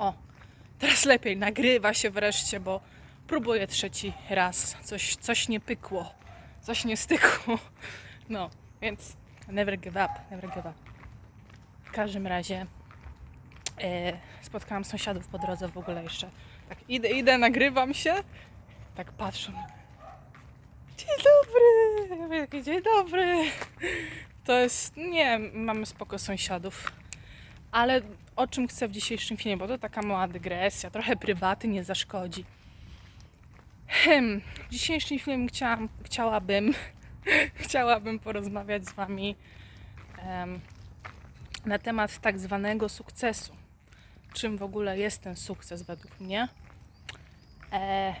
O, teraz lepiej, nagrywa się wreszcie, bo próbuję trzeci raz. Coś, coś nie pykło, coś nie stykło. No, więc never give up, never give up. W każdym razie e, spotkałam sąsiadów po drodze w ogóle jeszcze. Tak idę, idę, nagrywam się, tak patrzą. Dzień dobry! Ja Dzień dobry! To jest, nie, mamy spoko sąsiadów. Ale o czym chcę w dzisiejszym filmie, bo to taka mała dygresja, trochę prywaty nie zaszkodzi. Hmm, w dzisiejszym filmie chciałam, chciałabym, chciałabym porozmawiać z Wami em, na temat tak zwanego sukcesu. Czym w ogóle jest ten sukces według mnie. E,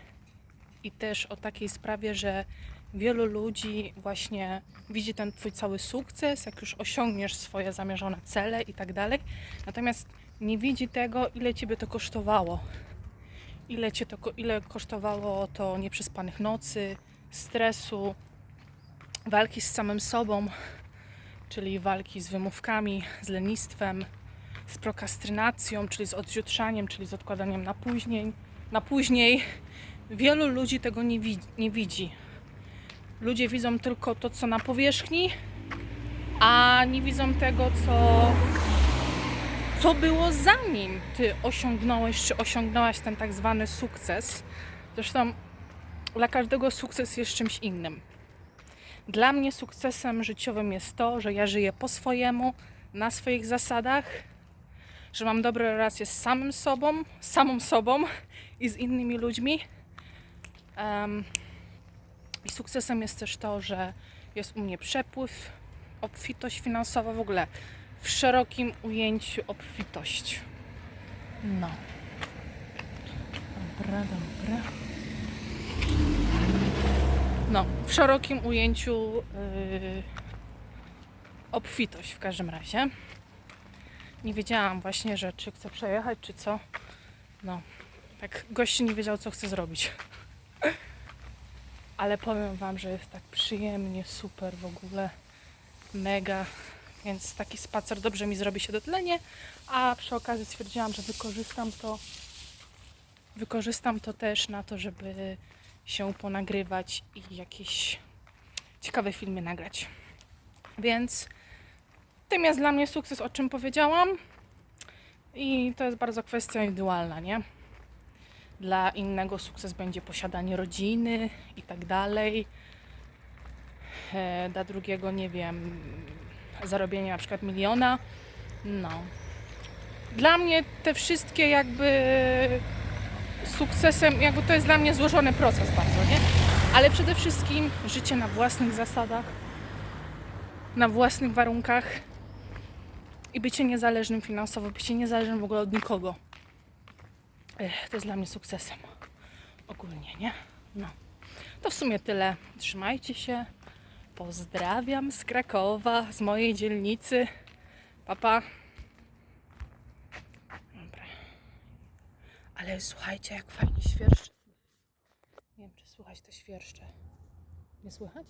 I też o takiej sprawie, że wielu ludzi właśnie widzi ten twój cały sukces, jak już osiągniesz swoje zamierzone cele i tak dalej, natomiast nie widzi tego, ile ciebie to kosztowało. Ile, cię to, ile kosztowało to nieprzespanych nocy, stresu, walki z samym sobą, czyli walki z wymówkami, z lenistwem, z prokrastynacją, czyli z odrzucaniem, czyli z odkładaniem na później. Na później. Wielu ludzi tego nie, wi- nie widzi. Ludzie widzą tylko to, co na powierzchni, a nie widzą tego, co, co było zanim ty osiągnąłeś, czy osiągnęłaś ten tak zwany sukces. Zresztą dla każdego sukces jest czymś innym. Dla mnie sukcesem życiowym jest to, że ja żyję po swojemu, na swoich zasadach, że mam dobre relacje z samym sobą, samą sobą i z innymi ludźmi. I sukcesem jest też to, że jest u mnie przepływ, obfitość finansowa, w ogóle w szerokim ujęciu obfitość. No. Dobra, dobra. No, w szerokim ujęciu yy, obfitość w każdym razie. Nie wiedziałam właśnie, że czy chcę przejechać, czy co. No, tak gość nie wiedział, co chce zrobić. Ale powiem Wam, że jest tak przyjemnie, super w ogóle, mega. Więc taki spacer dobrze mi zrobi się dotlenie, a przy okazji stwierdziłam, że wykorzystam to, wykorzystam to też na to, żeby się ponagrywać i jakieś ciekawe filmy nagrać. Więc tym jest dla mnie sukces, o czym powiedziałam. I to jest bardzo kwestia indywidualna, nie? Dla innego sukces będzie posiadanie rodziny i tak dalej. E, Dla drugiego, nie wiem, zarobienie na przykład miliona. No. Dla mnie te wszystkie jakby sukcesem, jakby to jest dla mnie złożony proces bardzo, nie? Ale przede wszystkim życie na własnych zasadach, na własnych warunkach i bycie niezależnym finansowo, bycie niezależnym w ogóle od nikogo. To jest dla mnie sukcesem. Ogólnie, nie? No. To w sumie tyle. Trzymajcie się. Pozdrawiam z Krakowa, z mojej dzielnicy. Papa. Dobra. Ale słuchajcie, jak fajnie świerszcze. Nie wiem, czy słychać to świerszcze. Nie słychać?